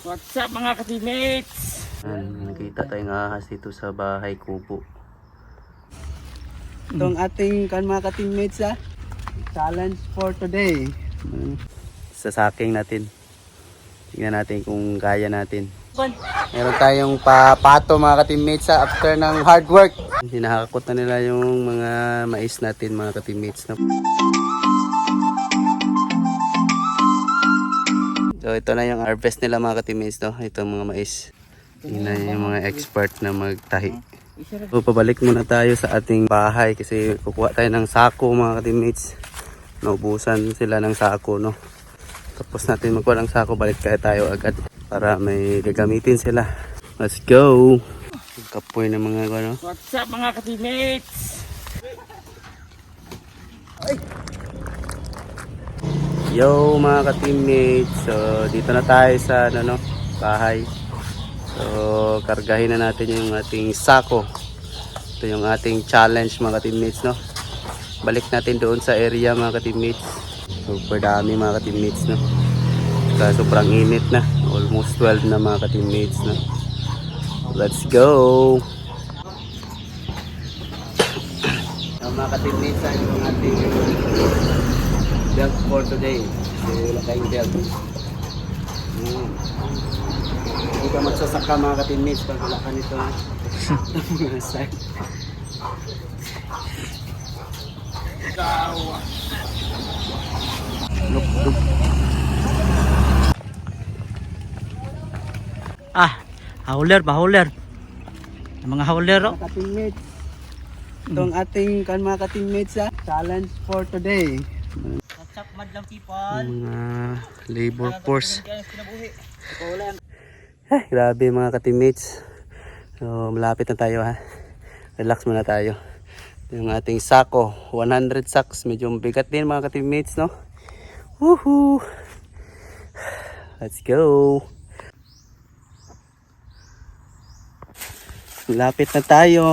What's up mga ka-teammates? Nakita tayong ahas dito sa bahay kubo. Itong ating kan mga ka-teammates ah. Challenge for today. Hmm. Sa saking natin. Tingnan natin kung kaya natin. Meron tayong papato mga ka-teammates ah, after ng hard work. Hinahakot na nila yung mga mais natin mga ka-teammates. No? So ito na yung harvest nila mga ka-teammates. No? Ito mga mais. Tingnan yung mga expert na magtahi. So, pabalik muna tayo sa ating bahay kasi kukuha tayo ng sako mga ka-teammates. Naubusan sila ng sako, no? Tapos natin magkuha ng sako, balik kaya tayo agad para may gagamitin sila. Let's go! Kapoy ng mga ano. What's up mga ka-teammates? Yo mga ka-teammates, so dito na tayo sa ano, no, bahay. So kargahin na natin yung ating sako. Ito yung ating challenge mga ka-teammates no. Balik natin doon sa area mga ka-teammates. Super dami mga ka-teammates no. Kaya sobrang init na. Almost 12 na mga ka-teammates no. Let's go! Mga ka-teammates yung ating belt for today. Kasi wala tayong belt. Hmm. Hindi ka magsasaka mga ka-teammates pag wala ka nito. ha? Mga side. Look, look. Ah, howler ba mga howler oh. Ka-teammates. Itong ating kan mga ka-teammates ah. Challenge for today. Up madlang people? Mga labor force. Ay, grabe mga ka-teammates. So, malapit na tayo ha. Relax muna tayo. Yung ating sako, 100 sacks. Medyo bigat din mga ka-teammates, no? Woohoo! Let's go! Malapit na tayo,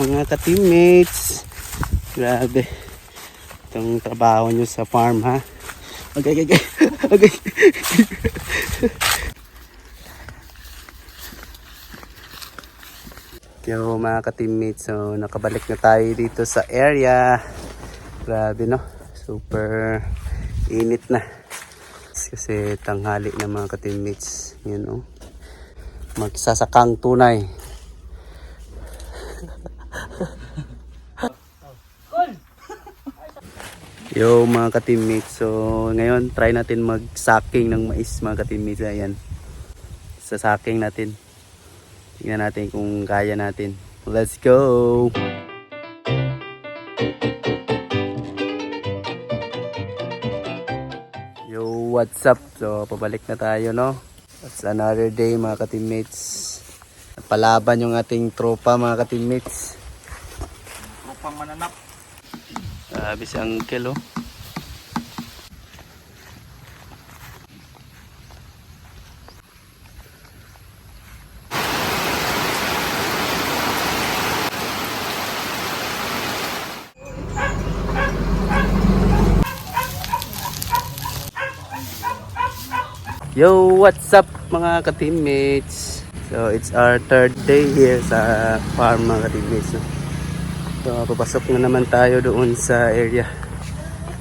mga ka-teammates. Grabe. Itong trabaho nyo sa farm, ha? Okay, okay, okay. Yo mga ka-teammates, so nakabalik na tayo dito sa area. Grabe no, super init na. Kasi tanghali na mga ka-teammates. Yan no. Magsasakang tunay. Yo mga ka-teammates, so ngayon try natin mag-sacking ng mais mga ka-teammates. Ayan. Sa sacking natin. Tingnan natin kung kaya natin. Let's go! Yo, what's up? So, pabalik na tayo, no? It's another day, mga ka-teammates. Palaban yung ating tropa, mga ka-teammates. Upang mananap. Grabe si Uncle, oh. Yo, what's up mga ka-teammates? So, it's our third day here sa farm mga ka-teammates. So, papasok na naman tayo doon sa area.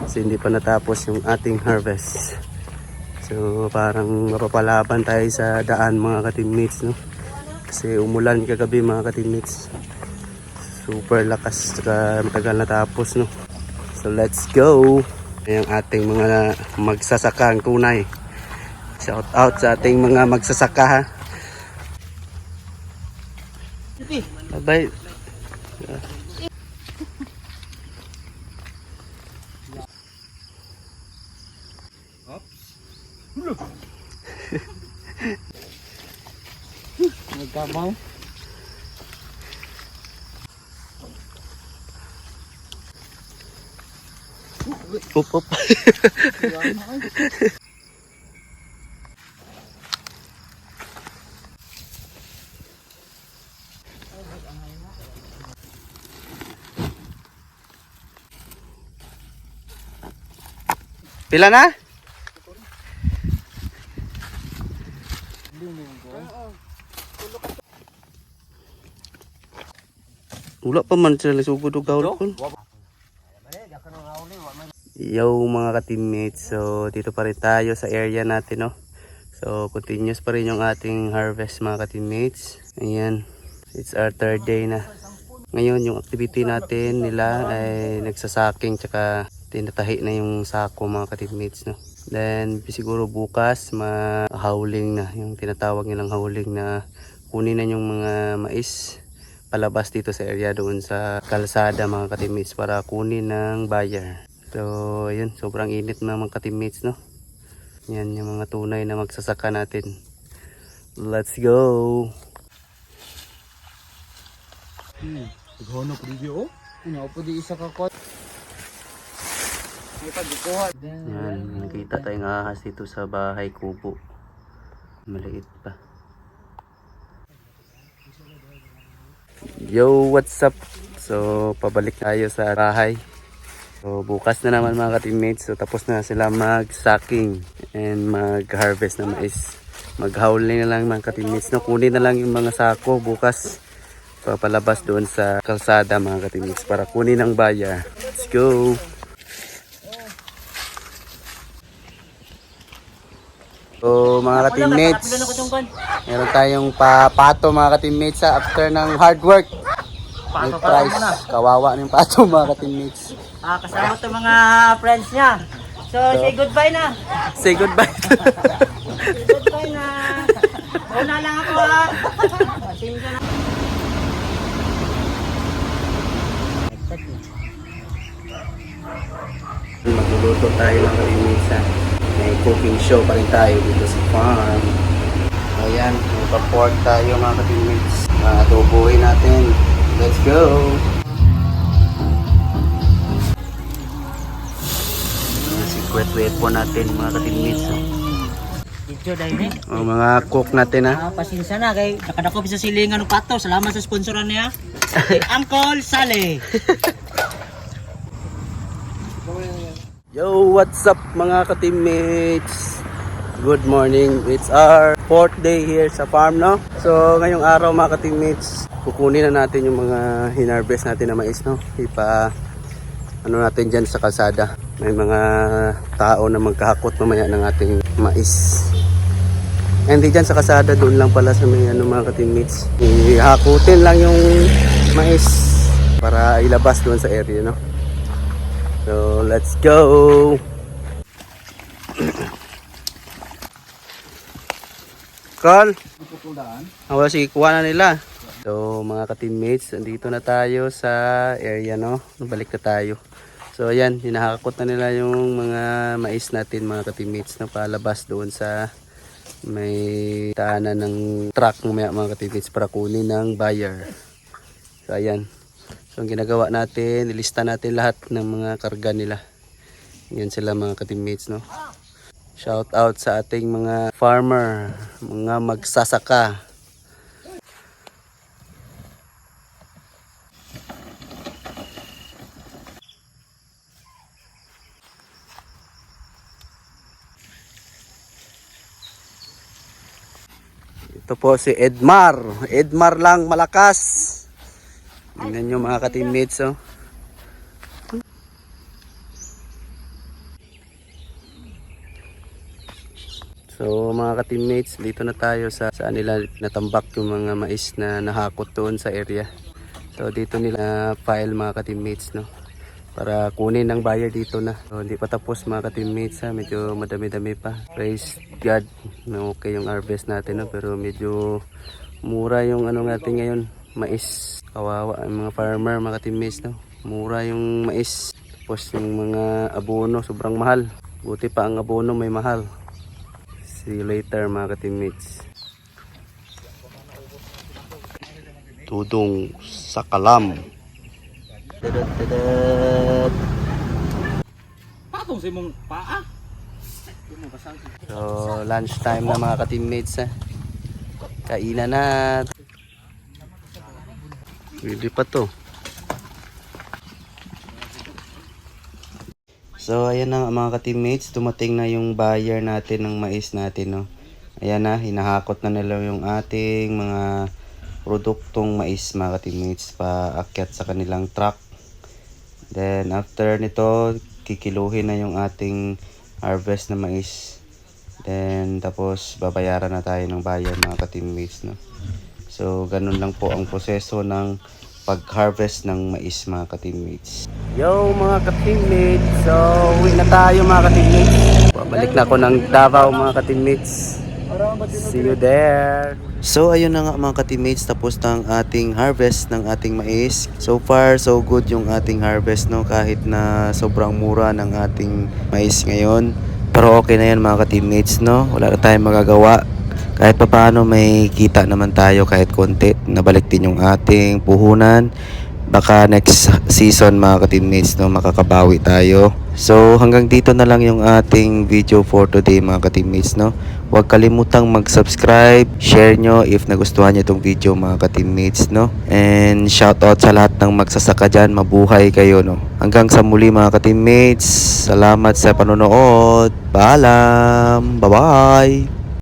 Kasi hindi pa natapos yung ating harvest. So, parang mapapalaban tayo sa daan mga ka-teammates. No? Kasi umulan kagabi mga ka-teammates. Super lakas saka matagal natapos. No? So, let's go! Yung ating mga magsasakang tunay. Shout out sa ating mga magsasaka. Bye-bye. Nagkamaw. Up, up. Pila na? Wala pa man sila sugod og gahol kon. Yo mga ka-teammates, so dito pa rin tayo sa area natin no. So continuous pa rin yung ating harvest mga ka-teammates. Ayan, it's our third day na. Ngayon yung activity natin nila ay nagsasaking tsaka tinatahi na yung sako mga ka-teammates no. Then siguro bukas ma-howling na yung tinatawag nilang howling na kunin na yung mga mais palabas dito sa area doon sa kalsada mga ka-teammates para kunin ng buyer. So, ayun, sobrang init na mga ka-teammates, no? Yan yung mga tunay na magsasaka natin. Let's go! Ghono po dito oh. Ano po di isa ka kot. Yan, nakita tayong ahas dito sa bahay kubo. Maliit pa. Yo, what's up? So, pabalik tayo sa bahay. So, bukas na naman mga ka-teammates. So, tapos na sila mag-sucking and mag-harvest ng mais. Mag-howling na lang mga ka-teammates. No, kunin na lang yung mga sako bukas. Papalabas doon sa kalsada mga ka-teammates para kunin ng buyer. Let's go! So mga ka-teammates, meron tayong papato mga ka-teammates after ng hard work. May prize. Kawawa ng pato mga ka-teammates. Ah, kasama to mga friends niya. So, say goodbye na. Say goodbye. Goodbye na. Una lang ako ha. Pasensya na. Magluluto tayo ng ha. May cooking show pa rin tayo dito sa farm. Ayan, may pa-pork tayo mga ka-teammates. Matubuhin natin. Let's go! Mga secret weapon natin mga ka-teammates. Dito dahil. O, mga cook natin ha. Ah, pasensya na kay nakadako sa silingan ng pato. Salamat sa sponsoran niya. Uncle Sale. Yo, what's up mga ka-teammates? Good morning. It's our fourth day here sa farm, no? So, ngayong araw mga ka-teammates, kukunin na natin yung mga hinarvest natin na mais, no? Ipa, ano natin dyan sa kalsada. May mga tao na magkahakot mamaya ng ating mais. Hindi dyan sa kalsada, doon lang pala sa may ano mga ka-teammates. Ihakutin lang yung mais para ilabas doon sa area, no? So, let's go! Carl! Ah, sige, kuha na nila. So, mga ka-teammates, andito na tayo sa area, no? Balik na tayo. So, ayan, hinahakot na nila yung mga mais natin, mga ka-teammates, na palabas doon sa may taanan ng truck mamaya, mga ka-teammates, para kunin ng buyer. So, ayan. So, ang ginagawa natin, ilista natin lahat ng mga karga nila. Yan sila mga ka-teammates, no? Shout out sa ating mga farmer, mga magsasaka. Ito po si Edmar. Edmar lang malakas. Tingnan nyo mga ka-teammates, oh. So mga ka-teammates, dito na tayo sa saan nila natambak yung mga mais na nahakot doon sa area. So dito nila file mga ka-teammates no. Para kunin ng buyer dito na. So hindi pa tapos mga ka-teammates ha, medyo madami-dami pa. Praise God okay yung harvest natin no, pero medyo mura yung ano natin ngayon, mais. Kawawa ang mga farmer mga ka-teammates no. Mura yung mais. Tapos yung mga abono sobrang mahal. Buti pa ang abono may mahal. See you later mga ka-teammates. Tudong sa kalam. Dadat, dadat. Patong sa imong paa. So, lunch time na mga ka-teammates ha. Kainan na. Pwede pa to. So, ayan na mga ka-teammates. Dumating na yung buyer natin ng mais natin, no. Ayan na, hinahakot na nila yung ating mga produktong mais mga ka-teammates paakyat sa kanilang truck. Then after nito, kikiluhin na yung ating harvest na mais. Then tapos babayaran na tayo ng bayan mga ka-teammates. No? So ganun lang po ang proseso ng pag-harvest ng mais mga ka-teammates. Yo mga ka-teammates! So uwi na tayo mga ka-teammates. Babalik na ako ng Davao mga ka-teammates. See you there! So ayun na nga mga ka-teammates, tapos na ang ating harvest ng ating mais. So far, so good yung ating harvest no kahit na sobrang mura ng ating mais ngayon. Pero okay na yan mga ka-teammates no, wala na tayong magagawa. Kahit pa paano may kita naman tayo kahit konti. Nabalik din yung ating puhunan. Baka next season mga ka-teammates no, makakabawi tayo. So hanggang dito na lang yung ating video for today mga ka-teammates no. Huwag kalimutang mag-subscribe, share nyo if nagustuhan nyo itong video mga ka-teammates no. And shout out sa lahat ng magsasaka dyan, mabuhay kayo no. Hanggang sa muli mga ka-teammates, salamat sa panonood. Paalam, bye-bye!